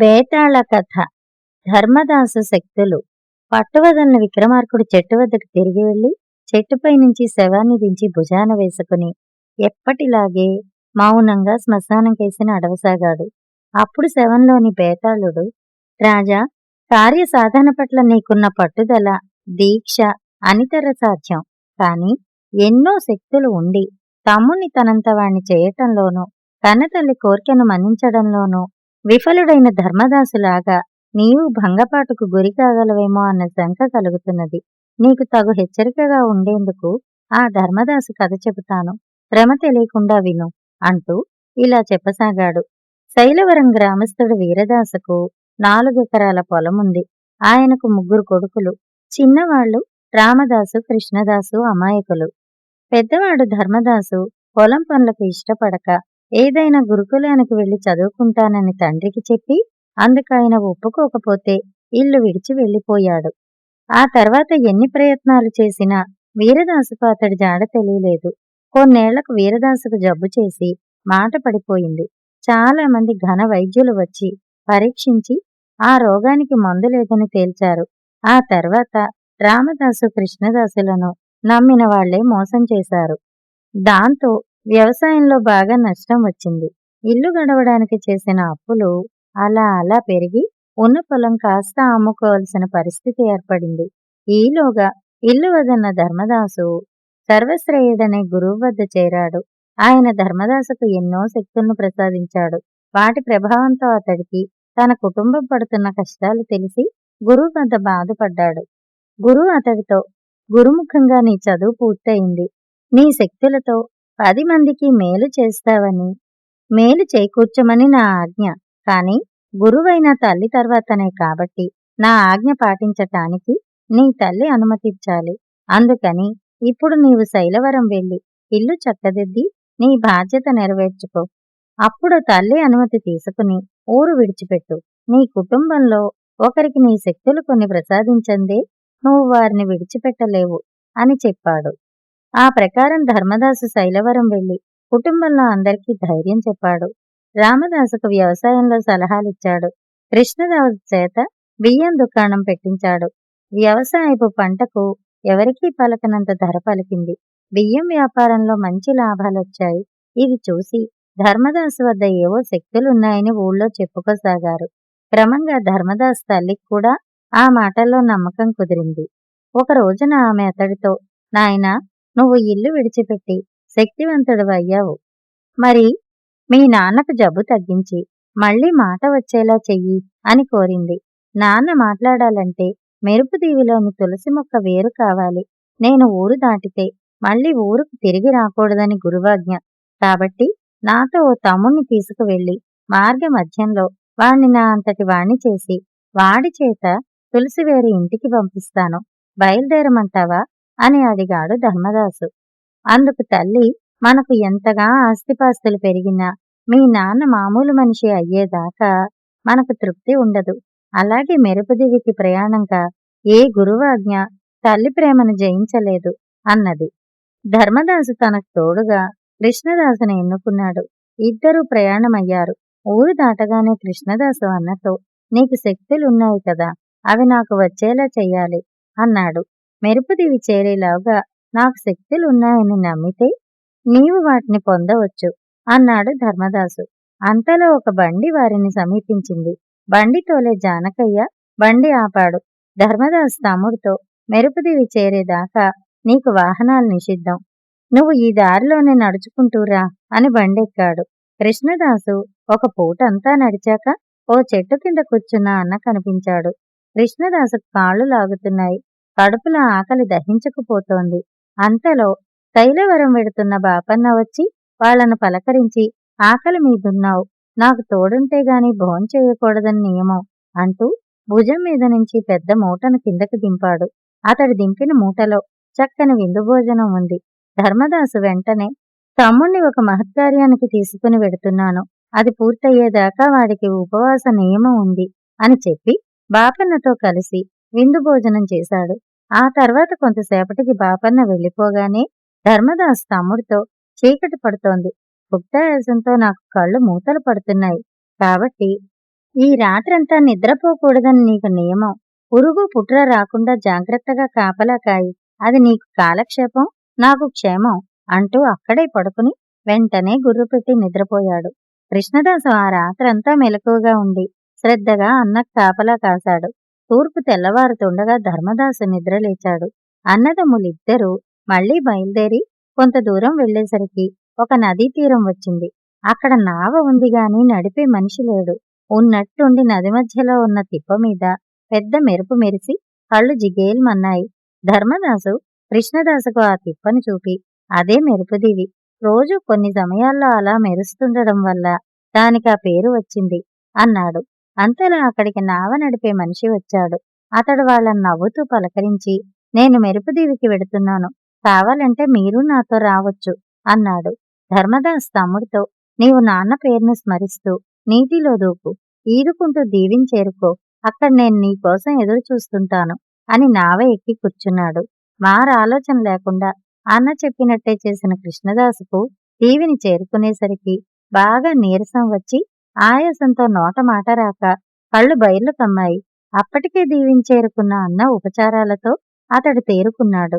బేతాళ కథ. ధర్మదాసు శక్తులు. పట్టువదలని విక్రమార్కుడు చెట్టు వద్దకు తిరిగి వెళ్ళి చెట్టుపై నుంచి శవాన్ని దించి భుజాన వేసుకుని ఎప్పటిలాగే మౌనంగా శ్మశానం కేసిన అడవసాగాడు. అప్పుడు శవంలోని బేతాళుడు రాజా కార్య సాధన పట్ల నీకున్న పట్టుదల దీక్ష అనితర సాధ్యం. కాని ఎన్నో శక్తులు ఉండి తమ్ముని తనంత వాణ్ణి చేయటంలోనూ కన్నతల్లి కోరికను మన్నించడంలోనూ విఫలుడైన ధర్మదాసులాగా నీవు భంగపాటుకు గురి కాగలవేమో అన్న శంక కలుగుతున్నది. నీకు తగు హెచ్చరికగా ఉండేందుకు ఆ ధర్మదాసు కథ చెబుతాను. శ్రమ తెలియకుండా విను అంటూ ఇలా చెప్పసాగాడు. శైలవరం గ్రామస్థుడు వీరదాసుకు నాలుగెకరాల పొలముంది. ఆయనకు ముగ్గురు కొడుకులు. చిన్నవాళ్ళు రామదాసు కృష్ణదాసు అమాయకులు. పెద్దవాడు ధర్మదాసు పొలం పనులకు ఇష్టపడక ఏదైనా గురుకులానికి వెళ్ళి చదువుకుంటానని తండ్రికి చెప్పి అందుకైన ఒప్పుకోకపోతే ఇల్లు విడిచి వెళ్ళిపోయాడు ఆ తర్వాత ఎన్ని ప్రయత్నాలు చేసినా వీరదాసుకు అతడి జాడ తెలియలేదు. కొన్నేళ్ళకు వీరదాసుకు జబ్బు చేసి మాట పడిపోయింది. చాలా మంది ఘన వైద్యులు వచ్చి పరీక్షించి ఆ రోగానికి మందు లేదని తేల్చారు. ఆ తర్వాత రామదాసు కృష్ణదాసులను నమ్మిన వాళ్ళే మోసం చేశారు. దాంతో వ్యవసాయంలో బాగా నష్టం వచ్చింది. ఇల్లు గడవడానికి చేసిన అప్పులు అలా అలా పెరిగి ఉన్న పొలం కాస్త అమ్ముకోవాల్సిన పరిస్థితి ఏర్పడింది. ఈలోగా ఇల్లు వదన్న ధర్మదాసు సర్వశ్రేయుడనే గురువు వద్ద చేరాడు. ఆయన ధర్మదాసుకు ఎన్నో శక్తులను ప్రసాదించాడు. వాటి ప్రభావంతో అతడికి తన కుటుంబం పడుతున్న కష్టాలు తెలిసి గురువు వద్ద బాధపడ్డాడు. గురువు అతడితో గురుముఖంగా నీ చదువు పూర్తయింది. నీ శక్తులతో పది మందికి మేలు చేస్తావని. మేలు చేకూర్చమని నా ఆజ్ఞ. కాని గురువైన తల్లి తర్వాతనే కాబట్టి నా ఆజ్ఞ పాటించటానికి నీ తల్లి అనుమతించాలి. అందుకని ఇప్పుడు నీవు శైలవరం వెళ్ళి ఇల్లు చక్కదిద్ది నీ బాధ్యత నెరవేర్చుకో. అప్పుడు తల్లి అనుమతి తీసుకుని ఊరు విడిచిపెట్టు. నీ కుటుంబంలో ఒకరికి నీ శక్తులు కొన్ని ప్రసాదించందే. నువ్వు వారిని విడిచిపెట్టలేవు అని చెప్పాడు. ఆ ప్రకారం ధర్మదాసు శైలవరం వెళ్ళి కుటుంబంలో అందరికీ ధైర్యం చెప్పాడు. రామదాసుకు వ్యవసాయంలో సలహాలిచ్చాడు. కృష్ణదాసు చేత బియ్యం దుకాణం పెట్టించాడు. వ్యవసాయపు పంటకు ఎవరికీ పలకనంత ధర పలికింది. బియ్యం వ్యాపారంలో మంచి లాభాలొచ్చాయి. ఇది చూసి ధర్మదాసు వద్ద ఏవో శక్తులున్నాయని ఊళ్ళో చెప్పుకోసాగారు. క్రమంగా ధర్మదాస్ తల్లికి కూడా ఆ మాటల్లో నమ్మకం కుదిరింది. ఒక రోజున ఆమె అతడితో నాయనా నువ్వు ఇల్లు విడిచిపెట్టి శక్తివంతుడు అయ్యావు. మరి మీ నాన్నకు జబ్బు తగ్గించి మళ్ళీ మాట వచ్చేలా చెయ్యి అని కోరింది. నాన్న మాట్లాడాలంటే మెరుపు దీవిలోని తులసి మొక్క వేరు కావాలి. నేను ఊరు దాటితే మళ్ళీ ఊరుకు తిరిగి రాకూడదని గురువాజ్ఞ. కాబట్టి నాతో ఓ తమ్ముణ్ణి తీసుకువెళ్ళి మార్గ మధ్యంలో వాణ్ణి నా అంతటి వాణ్ణి చేసి వాడి చేత తులసివేరి ఇంటికి పంపిస్తాను. బయలుదేరమంటావా? అని అడిగాడు ధర్మదాసు. అందుకు తల్లి మనకు ఎంతగా ఆస్తిపాస్తులు పెరిగినా మీ నాన్న మామూలు మనిషి అయ్యేదాకా మనకు తృప్తి ఉండదు. అలాగే మెరుపుదివికి ప్రయాణంగా ఏ గురువాజ్ఞ తల్లి ప్రేమను జయించలేదు అన్నది. ధర్మదాసు తనకు తోడుగా కృష్ణదాసుని ఎన్నుకున్నాడు. ఇద్దరూ ప్రయాణమయ్యారు. ఊరు దాటగానే కృష్ణదాసు అన్నతో నీకు శక్తులున్నాయి కదా అవి నాకు వచ్చేలా చెయ్యాలి అన్నాడు. మెరుపుదివి చేరేలాగా నాకు శక్తులు ఉన్నాయని నమ్మితే నీవు వాటిని పొందవచ్చు అన్నాడు ధర్మదాసు. అంతలో ఒక బండి వారిని సమీపించింది. బండి తోలే జానకయ్య బండి ఆపాడు. ధర్మదాస్ తమ్ముడితో మెరుపుదివి చేరేదాకా నీకు వాహనాలు నిషిద్ధం. నువ్వు ఈ దారిలోనే నడుచుకుంటూరా అని బండెక్కాడు. కృష్ణదాసు ఒక పూటంతా నడిచాక ఓ చెట్టు కింద కూర్చున్న అన్న కనిపించాడు. కృష్ణదాసు కాళ్ళు లాగుతున్నాయి. కడుపులో ఆకలి దహించకపోతోంది. అంతలో తైలవరం వెడుతున్న బాపన్న వచ్చి వాళ్ళను పలకరించి ఆకలి మీదున్నావు. నాకు తోడుంటే గాని భోంచేయకూడదని నియమం అంటూ భుజం మీద నుంచి పెద్ద మూటను కిందకు దింపాడు. అతడు దింపిన మూటలో చక్కని విందు భోజనం ఉంది. ధర్మదాసు వెంటనే తమ్ముణ్ణి ఒక మహత్కార్యానికి తీసుకుని వెడుతున్నాను. అది పూర్తయ్యేదాకా వాడికి ఉపవాస నియమం ఉంది అని చెప్పి బాపన్నతో కలిసి విందు భోజనం చేశాడు. ఆ తర్వాత కొంతసేపటికి బాపన్న వెళ్ళిపోగానే ధర్మదాస్ తమ్ముడితో చీకటి పడుతోంది. భుక్తాయాసంతో నాకు కళ్ళు మూతలు పడుతున్నాయి. కాబట్టి ఈ రాత్రంతా నిద్రపోకూడదని నీకు నియమం. పురుగు పుట్ర రాకుండా జాగ్రత్తగా కాపలా కాయి. అది నీకు కాలక్షేపం? నాకు క్షేమం అంటూ అక్కడే పడుకుని వెంటనే గుర్రుపెట్టి నిద్రపోయాడు. కృష్ణదాసు ఆ రాత్రంతా మెలకువగా ఉండి శ్రద్ధగా అన్నకు కాపలా కాశాడు. తూర్పు తెల్లవారుతుండగా ధర్మదాసు నిద్రలేచాడు అన్నదమ్ములిద్దరూ మళ్ళీ బయలుదేరి కొంత దూరం వెళ్ళేసరికి ఒక నదీ తీరం వచ్చింది. అక్కడ నావ ఉందిగాని నడిపే మనిషి లేడు. ఉన్నట్టుండి నది మధ్యలో ఉన్న తిప్ప మీద పెద్ద మెరుపు మెరిసి కళ్ళు జిగేల్మన్నాయి. ధర్మదాసు కృష్ణదాసుకు ఆ తిప్పను చూపి అదే మెరుపుదివి రోజు కొన్ని సమయాల్లో అలా మెరుస్తుండడం వల్ల దానికి ఆ పేరు వచ్చింది అన్నాడు. అంతలో అక్కడికి నావ నడిపే మనిషి వచ్చాడు. అతడు వాళ్ళని నవ్వుతూ పలకరించి నేను మెరుపుదీవికి వెడుతున్నాను. కావాలంటే మీరు నాతో రావచ్చు అన్నాడు. ధర్మదాస్ తమ్ముడితో నీవు నాన్న పేరును స్మరిస్తూ నీటిలో దూకు ఈదుకుంటూ దీవిని చేరుకో. అక్కడ నేను నీకోసం ఎదురు చూస్తుంటాను అని నావ ఎక్కి కూర్చున్నాడు. మార ఆలోచన లేకుండా అన్న చెప్పినట్టే చేసిన కృష్ణదాసుకు దీవిని చేరుకునేసరికి బాగా నీరసం వచ్చి ఆయాసంతో నోట మాట రాక కళ్ళు బయర్లు కమ్మాయి అప్పటికే దీవించేరుకున్న అన్న ఉపచారాలతో అతడు తేరుకున్నాడు.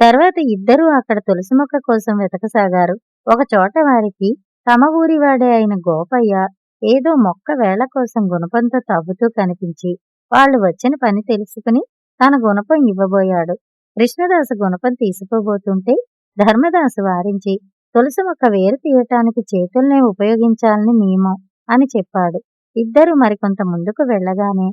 తర్వాత ఇద్దరూ అక్కడ తులసి మొక్క కోసం వెతకసాగారు. ఒకచోట వారికి తమ ఊరివాడే అయిన గోపయ్య ఏదో మొక్క వేళ కోసం గుణపంతో తవ్వుతూ కనిపించి వాళ్ళు వచ్చిన పని తెలుసుకుని తన గుణపం ఇవ్వబోయాడు. కృష్ణదాసు గుణపం తీసుకోబోతుంటే ధర్మదాసు వారించి తులసి మొక్క వేరు తీయటానికి చేతుల్నే ఉపయోగించాలని నియమం. అని చెప్పాడు. ఇద్దరు మరికొంత ముందుకు వెళ్ళగానే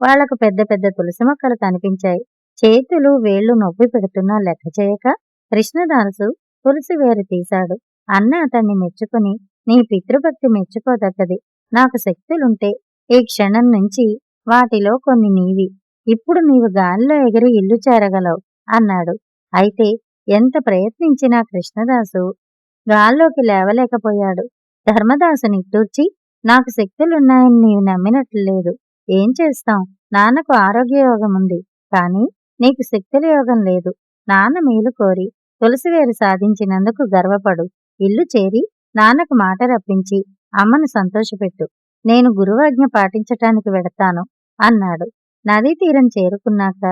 వాళ్ళకు పెద్ద పెద్ద తులసి మొక్కలు కనిపించాయి. చేతులు వేళ్ళు నొప్పి పెడుతున్నా లెక్క చేయక కృష్ణదాసు తులసి వేరు తీశాడు. అన్న అతన్ని మెచ్చుకుని నీ పితృభక్తి మెచ్చుకోదగ్గది. నాకు శక్తులుంటే ఈ క్షణం నుంచి వాటిలో కొన్ని నీవి. ఇప్పుడు నీవు గాలిలో ఎగిరి ఇల్లు చేరగలవు అన్నాడు. అయితే ఎంత ప్రయత్నించినా కృష్ణదాసు గాల్లోకి లేవలేకపోయాడు. ధర్మదాసు నిట్టూర్చి నాకు శక్తులున్నాయని నీవు నమ్మినట్లు లేదు ఏం చేస్తాం? నాన్నకు ఆరోగ్య యోగం ఉంది కానీ నీకు శక్తుల యోగం లేదు. నాన్న మేలు కోరి తులసివేరు సాధించినందుకు గర్వపడు. ఇల్లు చేరి నాన్నకు మాట రప్పించి అమ్మను సంతోషపెట్టు. నేను గురువాజ్ఞ పాటించటానికి వెడతాను అన్నాడు. నదీ తీరం చేరుకున్నాక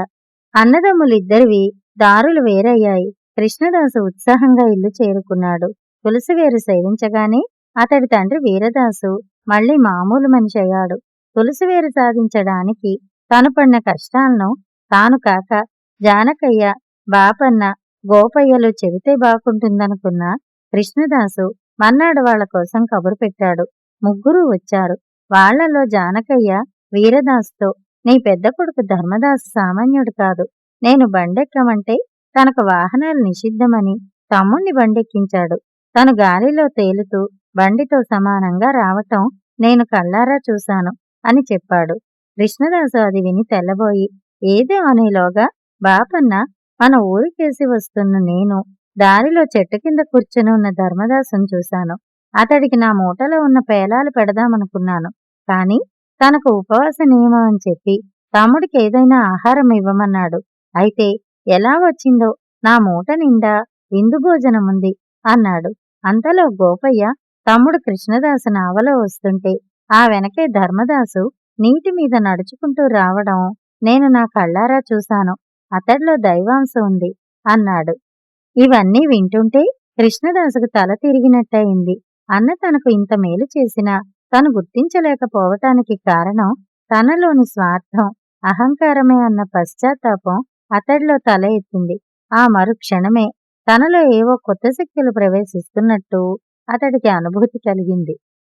అన్నదమ్ములిద్దరివి దారులు వేరయ్యాయి. కృష్ణదాసు ఉత్సాహంగా ఇల్లు చేరుకున్నాడు. తులసివేరు సేవించగానే అతడి తండ్రి వీరదాసు మళ్ళీ మామూలు మనిషి అయ్యాడు. తులసివేరు సాధించడానికి తను పడిన కష్టాలను తాను కాక జానకయ్య బాపన్న గోపయ్యలు చెబితే బాగుంటుందనుకున్న కృష్ణదాసు మన్నాడు వాళ్ళ కోసం కబురు పెట్టాడు. ముగ్గురు వచ్చారు. వాళ్ళలో జానకయ్య వీరదాసుతో నీ పెద్ద కొడుకు ధర్మదాసు సామాన్యుడు కాదు. నేను బండెక్కమంటే తనకు వాహనాలు నిషిద్ధమని తమ్ముణ్ణి బండెక్కించాడు. తను గాలిలో తేలుతూ బండితో సమానంగా రావటం నేను కళ్ళారా చూశాను అని చెప్పాడు. కృష్ణదాసు అది విని తెల్లబోయి ఏదో అనేలోగా బాపన్న మన ఊరికేసి వస్తున్న నేను దారిలో చెట్టు కింద కూర్చుని ఉన్న ధర్మదాసును చూశాను. అతడికి నా మూటలో ఉన్న పేలాలు పెడదామనుకున్నాను. కాని తనకు ఉపవాస నియమం అని చెప్పి తమ్ముడికి ఏదైనా ఆహారం ఇవ్వమన్నాడు. అయితే ఎలా వచ్చిందో? నా మూట నిండా విందు భోజనముంది అన్నాడు. అంతలో గోపయ్య తమ్ముడు కృష్ణదాసు నావలో వస్తుంటే ఆ వెనకే ధర్మదాసు నీటి మీద నడుచుకుంటూ రావడం నేను నా కళ్ళారా చూశాను. అతడిలో దైవాంశం ఉంది అన్నాడు. ఇవన్నీ వింటుంటే కృష్ణదాసుకు తల తిరిగినట్టయింది. అన్న తనకు ఇంత మేలు చేసినా తను గుర్తించలేకపోవటానికి కారణం తనలోని స్వార్థం అహంకారమే అన్న పశ్చాత్తాపం అతడిలో తల ఎత్తింది. ఆ మరుక్షణమే తనలో ఏవో కొత్త శక్తులు ప్రవేశిస్తున్నట్టు అతడికి అనుభూతి కలిగింది.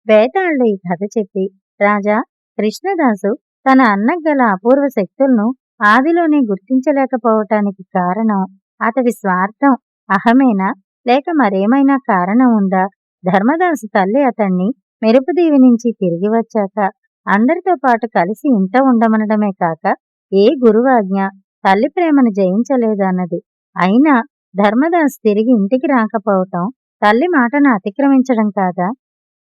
వేతాళ్ళు ఈ కథ చెప్పి రాజా కృష్ణదాసు తన అన్నగల గల అపూర్వ శక్తులను ఆదిలోనే గుర్తించలేకపోవటానికి కారణం అతడి స్వార్థం అహమేనా? లేక మరేమైనా కారణం ఉందా? ధర్మదాసు తల్లి అతన్ని మెరుపుదీవి నుంచి తిరిగి వచ్చాక అందరితో పాటు కలిసి ఇంట ఉండమనడమే కాక ఏ గురువాజ్ఞ తల్లి ప్రేమను జయించలేదన్నది. అయినా ధర్మదాస్ తిరిగి ఇంటికి రాకపోవటం తల్లి మాటను అతిక్రమించడం కాదా?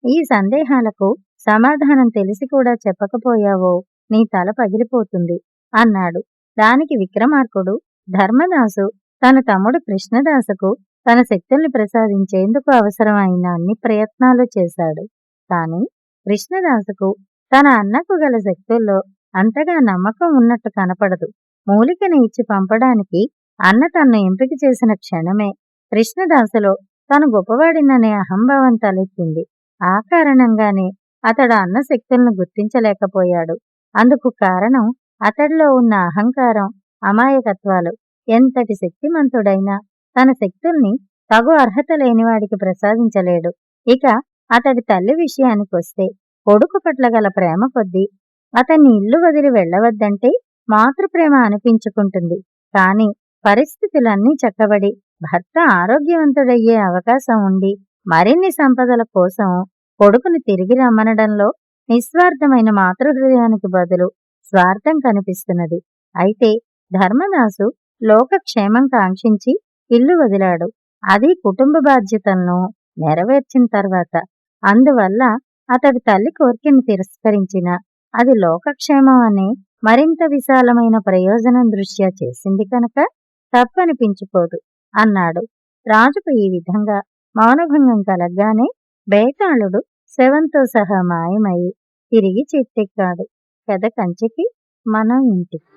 ఈ సందేహాలకు సమాధానం తెలిసి కూడా చెప్పకపోయావో నీ తల పగిలిపోతుంది అన్నాడు. దానికి విక్రమార్కుడు ధర్మదాసు తన తమ్ముడు కృష్ణదాసుకు తన శక్తుల్ని ప్రసాదించేందుకు అవసరమైన అన్ని ప్రయత్నాలు చేశాడు. కాని కృష్ణదాసుకు తన అన్నకు గల శక్తుల్లో అంతగా నమ్మకం ఉన్నట్టు కనపడదు. మూలికను ఇచ్చి పంపడానికి అన్న తన్ను ఎంపిక చేసిన క్షణమే కృష్ణదాసులో తను గొప్పవాడిననే అహంభావం తలెత్తింది. ఆ కారణంగానే అతడు అన్న శక్తులను గుర్తించలేకపోయాడు. అందుకు కారణం అతడిలో ఉన్న అహంకారం అమాయకత్వాలు. ఎంతటి శక్తిమంతుడైనా తన శక్తుల్ని తగు అర్హత లేనివాడికి ప్రసాదించలేడు. ఇక అతడి తల్లి విషయానికొస్తే కొడుకు పట్ల గల ప్రేమ కొద్దీ అతన్ని ఇల్లు వదిలి వెళ్ళవద్దంటే మాతృప్రేమ అనిపించుకుంటుంది. కాని పరిస్థితులన్నీ చక్కబడి భర్త ఆరోగ్యవంతుడయ్యే అవకాశం ఉండి మరిన్ని సంపదల కోసం కొడుకుని తిరిగి రమ్మనడంలో నిస్వార్థమైన మాతృహృదయానికి బదులు స్వార్థం కనిపిస్తున్నది. అయితే ధర్మదాసు లోకక్షేమం కాంక్షించి ఇల్లు వదిలాడు. అది కుటుంబ బాధ్యతలను నెరవేర్చిన తర్వాత అందువల్ల అతడి తల్లి కోరికను తిరస్కరించిన అది లోకక్షేమం అనే మరింత విశాలమైన ప్రయోజనం దృష్ట్యా చేసింది కనుక తప్పనిపించుకోదు అన్నాడు. రాజుకు ఈ విధంగా మౌనభంగం కలగ్గానే బేతాళుడు శవంతో సహా మాయమై తిరిగి చెట్టెక్కాడు. కథ కంచెకి మనం ఇంటికి.